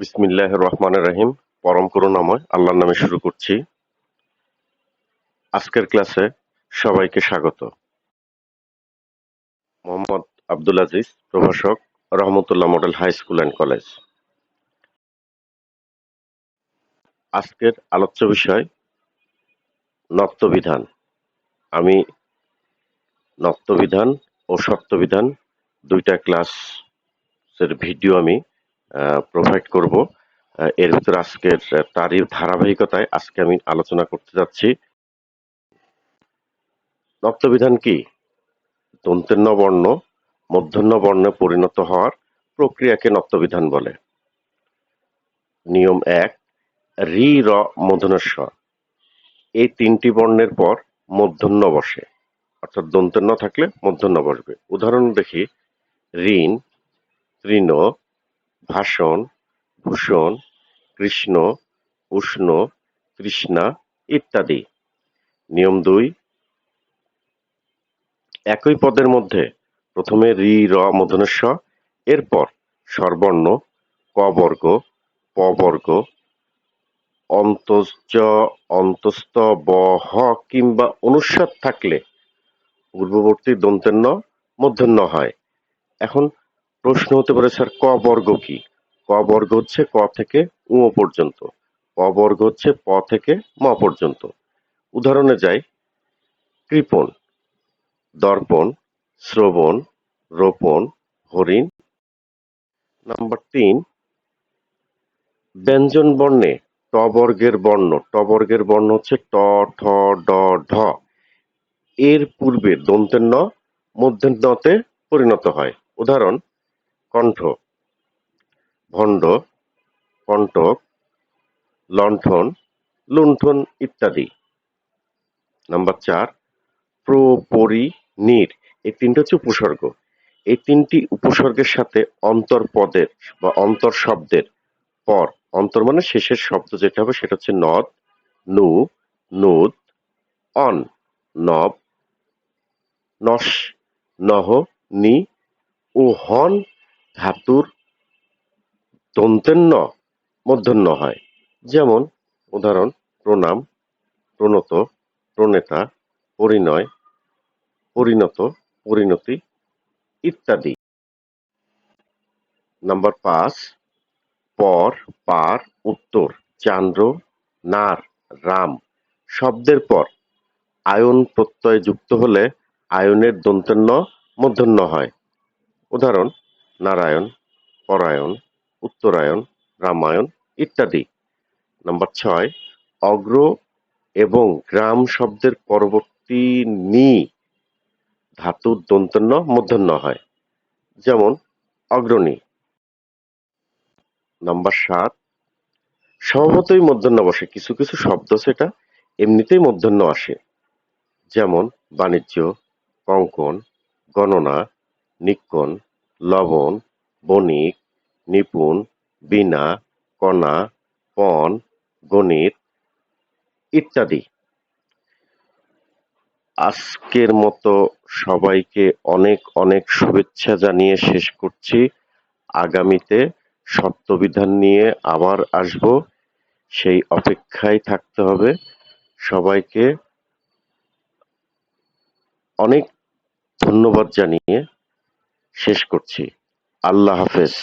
বিসমিল্লাহ রহমান রহিম। পরম করুণাময়, আল্লাহর নামে শুরু করছি। আজকের ক্লাসে সবাইকে স্বাগত। মোহাম্মদ আব্দুল আজিজ, প্রভাষক, Rahmatullah model high school and college. আজকের আলোচ্য বিষয় নত্যবিধান আমি নত্যবিধান ও সত্যবিধান, দুইটা ক্লাসের ভিডিও আমি প্রোভাইড করব। এর ভিতরে আজকের তারই ধারাবাহিকতায় আজকে আমি আলোচনা করতে যাচ্ছি। নত্যবিধান কি? দন্তেন্য বর্ণ মূর্ধন্য বর্ণে পরিণত হওয়ার প্রক্রিয়াকে নত্যবিধান বলে। নিয়ম এক, রি র মূর্ধন্যস্ব এই তিনটি বর্ণের পর মূর্ধন্য বসে। অর্থাৎ দন্তেন্য থাকলে মূর্ধন্য বসবে। উদাহরণ দেখি। ঋণ, তৃণ ভাষণ, ভূষণ, কৃষ্ণ, উষ্ণ, তৃষ্ণা ইত্যাদি। নিয়ম দুই, একই পদের মধ্যে প্রথমে রি, র মূর্ধন্যস্ব এরপর স্বরবর্ণ, ক বর্গ, প বর্গ, অন্তশ্চ, অন্তস্থ, ব, হ কিংবা অনুস্বার থাকলে পূর্ববর্তী দন্তেন্য মূর্ধন্য হয়। এখন প্রশ্ন হতে পারে, স্যার, ক বর্গ কি? ক বর্গ হচ্ছে ক থেকে উ পর্যন্ত। প বর্গ হচ্ছে প থেকে ম পর্যন্ত। উদাহরণে যাই। কৃপণ, দর্পণ, শ্রবণ, রোপণ, হরিণ। নাম্বার তিন, ব্যঞ্জন বর্ণে ট বর্গের বর্ণ। ট বর্গের বর্ণ হচ্ছে ট, ঠ, ড, ঢ। এর পূর্বে দন্তের ন, মধ্যের নতে পরিণত হয়। উদাহরণ, কণ্ঠ ভণ্ড, কণ্টক, লণ্ঠন, লুণ্ঠন ইত্যাদি। নাম্বার চার প্র পরি নির এই তিনটা হচ্ছে উপসর্গ। এই তিনটি উপসর্গের সাথে অন্তর পদের বা অন্তর শব্দের পর, অন্তর মানে শেষের শব্দ যেটা হবে সেটা হচ্ছে নদ, নু, নুদ, অন, নব, নস, নহ, নি ও হন, ধাতুর দন্তেন্য মূর্ধন্য হয়। যেমন, উদাহরণ, প্রণাম, প্রণত, প্রণেতা, পরিণয়, পরিণত, পরিণতি ইত্যাদি। নাম্বার পাঁচ, পর, পার, উত্তর, চান্দ্র, নার, রাম। শব্দের পর। আয়ন প্রত্যয় যুক্ত হলে আয়নের দন্তেন্য মূর্ধন্য হয়। উদাহরণ, নারায়ণ, পরায়ণ উত্তরায়ণ, রামায়ণ ইত্যাদি। নাম্বার ছয়, অগ্র এবং গ্রাম শব্দের পরবর্তী নি ধাতুর দন্তন্য মূর্ধন্য হয়, যেমন অগ্রণী। নাম্বার সাত, স্বভাবতই মূর্ধন্য বসে, কিছু কিছু শব্দ সেটা এমনিতেই মূর্ধন্য আসে, যেমন বাণিজ্য, কঙ্কন, গণনা নিক্ষণ লবণ, বণিক নিপুণ, বীণা, কণা, পণ, গণিত ইত্যাদি। আজকের মতো সবাইকে অনেক অনেক শুভেচ্ছা জানিয়ে শেষ করছি। আগামীতে সত্যবিধান নিয়ে আবার আসব। সেই অপেক্ষায় থাকতে হবে। সবাইকে অনেক ধন্যবাদ জানিয়ে শেষ করছি। আল্লাহ হাফেজ।